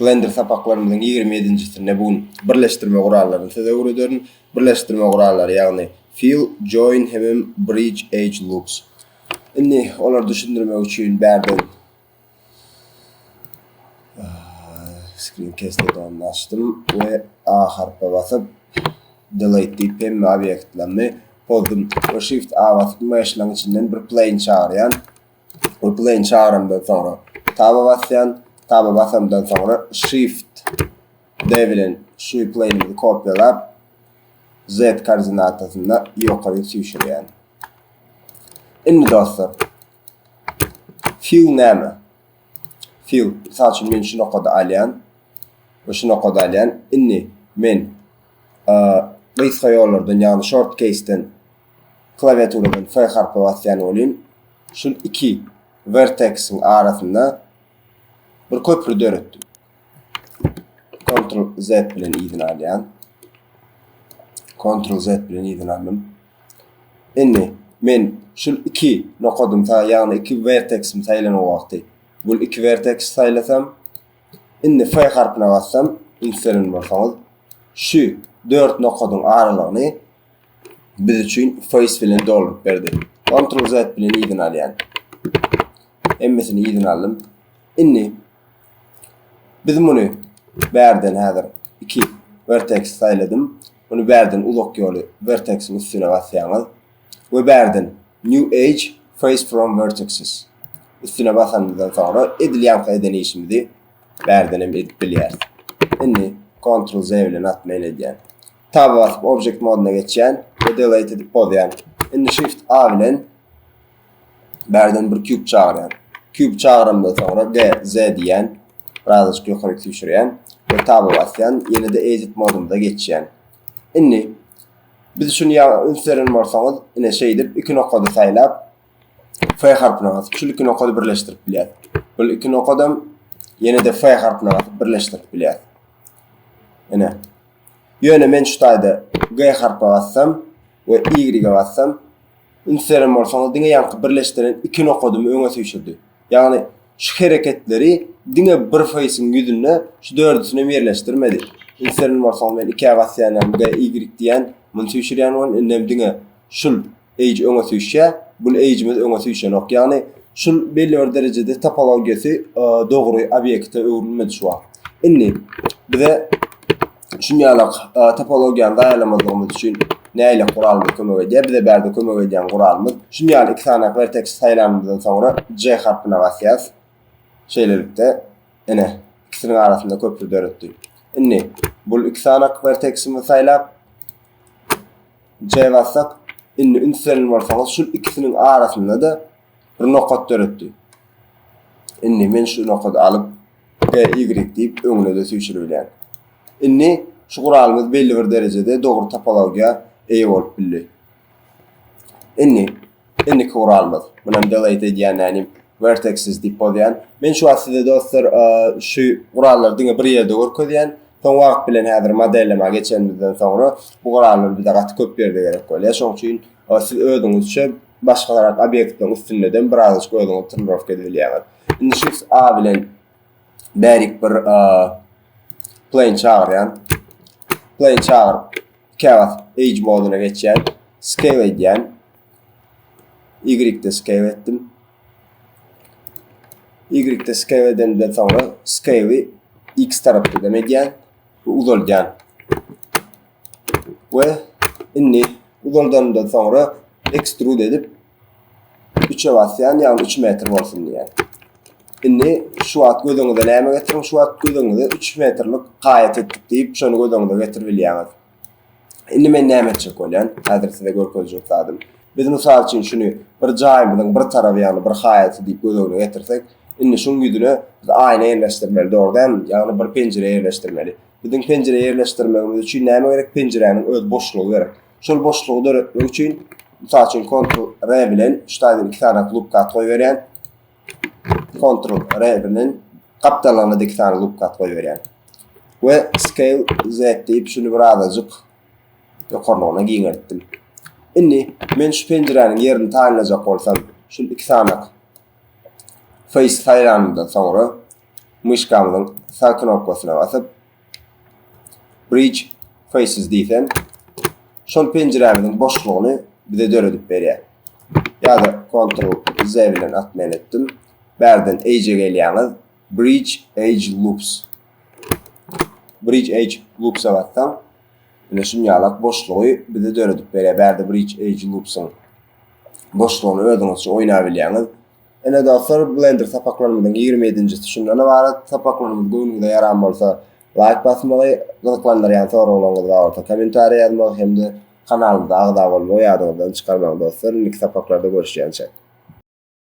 Blender sapaklarımızın 27-sine bugün birleştirme kurallarını size öğretiyorum. Birleştirme kuralları yani fill, join, hemem, bridge, edge loops. Inni olar düşündürmek için berden screen cast'e açtım ve A harfe basıp delete deyip hem obyektlerini bozdum. O shift A basıp içinden bir plane çağırayan o plane çağıramdan sonra taba basayan taba basamdan sonra shift D bilen şu plane'imizi kopyalap Z koordinatasında yukarı düşürüyen. Inni dostlar fill näme? Fill, misal için men şunu koda alyan, ve şunu koda alyan, inni men Gıyska yollardan yani short case'den klaviaturadan F harfi basyan olayım. Şun iki vertex'in arasında bir köprü dörüttüm. Ctrl Z bilen idin alyan. Ctrl Z bilen idin aldım. Inni men şu iki nokodum ta yani iki vertex'im saylan o vakti. Bu iki vertex saylasam inni F harfine bassam inserin barsanız şu dört nokodun aralığını biz için face bilen doldurup berdi. Ctrl Z bilen idin alyan. Emmesini idin aldım. Inni biz bunu berden hazır iki vertex sayladım. Bunu berden ulok yolu vertexin üstüne basyanız. Ve berden New Age Face from Vertexes. Üstüne basandan sonra edilyan kaydını işimizi berden edip bilyer. Inni Ctrl Z ile atmayın ediyen. Tab basıp Object moduna geçen ve delete edip bozayan. Inni Shift A ile berden bir cube çağıran. Cube çağıramdan sonra G, Z diyen birazcık yukarı düşüren ve tab'a basayan yine de edit modunda geçen. Inni biz şunu ya ünserin varsanız yine şeydir iki noktada saylap F harfine basıp şu iki noktada birleştirip bilyat. Bu iki noktada yine de F harfine basıp birleştirip bilyat. Yine. Yöne men şu tayda G harfa bassam ve Y'ye bassam ünserin varsanız dine yankı birleştiren iki noktadım öňe süýşürdi. Yani şu hareketleri dine bir face'in yüzüne şu dördüsüne yerleştirmedi. İnserin varsanız men iki basýanam G, Y diyen mun süýşürýän on innem diňe şul age öňe süýşe, bu age'imiz öňe süýşen ok. Yani şul belli bir derecede topologiýasy dogry obýekte öwrülmedi şu an. Inni bize şunýalyk topologiýany daýalamadygymyz üçin näile kuralmy kömek edýär? Bize berde kömek edýän kuralmyz şunýaly iki tane vertex saýlanmyzdan sonra C harfine basýas. Şeýlelikde ene ikisinin arasında köprü döretdi. Inni bu iki tane verteximi saýlap C bassak inni ünserin varsanız şu ikisinin arasında da bir nokat döretdi. Inni men şu nokada alıp G, Y deyip öňüne de süýşürülýän. Inni şu kuralımız belli bir derecede doğru topologiya iyi bolup bildi. Inni inni kuralımız. Bunam delete edýän yani vertexes deyip bolýan. Men şu aslida dostlar şu kurallar diňe bir ýerde görkezýän. Son wagt bilen häzir modelleme geçenimizden sonra bu kurallar bize gat köp berde gerek bolýar. Şoň üçin siz özüňizçe başgalara obyektden üstünleden birazcık özüňizi tınraf edebilýäňiz. Indi shift A bilen bärik bir plane çağıran plane çağır kağıt age moduna geçen scale edýän Y'de scale etdim. Y'de scale edenden sonra scale'i x tarafı demedýän uzalýan. Ve inni uzaldandan sonra extrude edip 3'e basýan, ýani 3 metr bolsun diýen. Inni şu at gözüňize näme getirin, şu at gözüňize 3 metrlik gaýet etdik diýip şonu gözüňize getirip bilýäňiz. Inni men näme etjek bolýan? Häzir size görkezjek zadym. Biz mysal üçin şunu bir jaýmyň bir taraby ýani bir gaýet diýip gözüňize getirsek, inni şoň ýüzüne aýna ýerleşdirmeli dogrudan, ýani bir pencere ýerleşdirmeli. Bizim pencere ýerleşdirmegimiz üçin näme gerek? Pencerenin öz boşlugy gerek. Şol boşlugy döretmek üçin mysal üçin Ctrl R bilen şu taýdan iki tane loop kat goýberýän. Ctrl R bilen kaptalarına da iki tane loop kat goýberýän. Ve scale Z deyip şunu birazajyk ýokarlygyna giňertdim. Inni men şu pencerenin yerini taýinlajak bolsam, şu iki tane face taýlanyndan sonra myşgamyzyň sağ knopkasyna basyp Bridge Faces diýsem, şol penjeremiziň boşlugyny bize döredip berýär. Ya da Ctrl Z bilen atmayan etdim. Berden Age'e gelýäňiz Bridge Age Loops. Bridge Age Loops'a bassam, Ine şunýalak boşlugy bize döredip berýär. Berde Bridge Age Loops'un boşlugyny özüňizçe oýnap Ene dostlar Blender sapaklanmadan 27-nji şundan ibaret sapaklanmady göňüňizde ýaran bolsa like basmaly, gyzyklanlar ýa-da soraglanyňyz barsa kommentariýa ýazmaly hemde kanalymyza agda bolmaly ýadyňyzdan çykarmaly dostlar. Nik sapaklarda görüşýänçe.